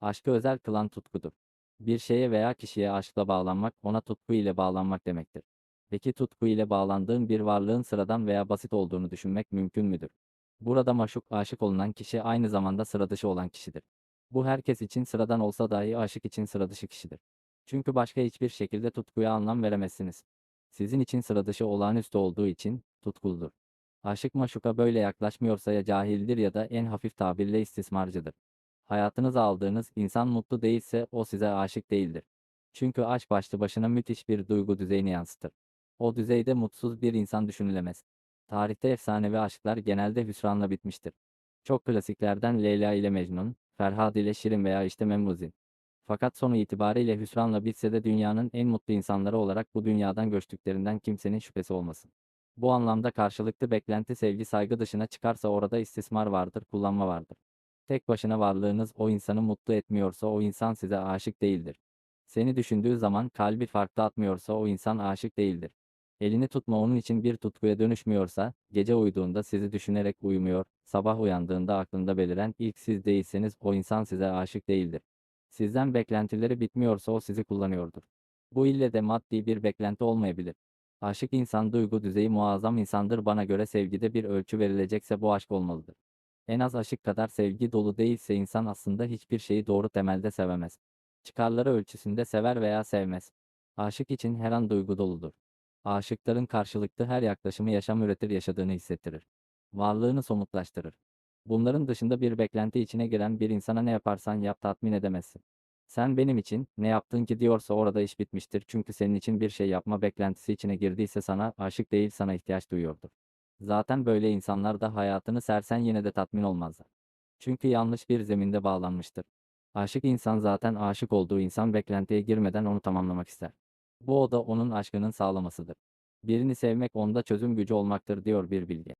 Aşkı özel kılan tutkudur. Bir şeye veya kişiye aşkla bağlanmak, ona tutku ile bağlanmak demektir. Peki tutku ile bağlandığın bir varlığın sıradan veya basit olduğunu düşünmek mümkün müdür? Burada maşuk, aşık olunan kişi aynı zamanda sıra dışı olan kişidir. Bu herkes için sıradan olsa dahi aşık için sıra dışı kişidir. Çünkü başka hiçbir şekilde tutkuya anlam veremezsiniz. Sizin için sıra dışı olağanüstü olduğu için tutkuludur. Aşık maşuka böyle yaklaşmıyorsa ya cahildir ya da en hafif tabirle istismarcıdır. Hayatınıza aldığınız insan mutlu değilse o size aşık değildir. Çünkü aşk başlı başına müthiş bir duygu düzeyini yansıtır. O düzeyde mutsuz bir insan düşünülemez. Tarihte efsanevi aşklar genelde hüsranla bitmiştir. Çok klasiklerden Leyla ile Mecnun, Ferhad ile Şirin veya işte Memuzin. Fakat sonu itibariyle hüsranla bitse de dünyanın en mutlu insanları olarak bu dünyadan göçtüklerinden kimsenin şüphesi olmasın. Bu anlamda karşılıklı beklenti sevgi saygı dışına çıkarsa orada istismar vardır, kullanma vardır. Tek başına varlığınız o insanı mutlu etmiyorsa o insan size aşık değildir. Seni düşündüğü zaman kalbi farklı atmıyorsa o insan aşık değildir. Elini tutma onun için bir tutkuya dönüşmüyorsa, gece uyuduğunda sizi düşünerek uyumuyor, sabah uyandığında aklında beliren ilk siz değilseniz o insan size aşık değildir. Sizden beklentileri bitmiyorsa o sizi kullanıyordur. Bu ille de maddi bir beklenti olmayabilir. Aşık insan duygu düzeyi muazzam insandır bana göre sevgide bir ölçü verilecekse bu aşk olmalıdır. En az aşık kadar sevgi dolu değilse insan aslında hiçbir şeyi doğru temelde sevemez. Çıkarları ölçüsünde sever veya sevmez. Aşık için her an duygu doludur. Aşıkların karşılıklı her yaklaşımı yaşam üretir yaşadığını hissettirir. Varlığını somutlaştırır. Bunların dışında bir beklenti içine giren bir insana ne yaparsan yap tatmin edemezsin. Sen benim için ne yaptın ki diyorsa orada iş bitmiştir çünkü senin için bir şey yapma beklentisi içine girdiyse sana aşık değil sana ihtiyaç duyuyordur. Zaten böyle insanlar da hayatını sersen yine de tatmin olmazlar. Çünkü yanlış bir zeminde bağlanmıştır. Aşık insan zaten aşık olduğu insan beklentiye girmeden onu tamamlamak ister. Bu o da onun aşkının sağlamasıdır. Birini sevmek onda çözüm gücü olmaktır diyor bir bilge.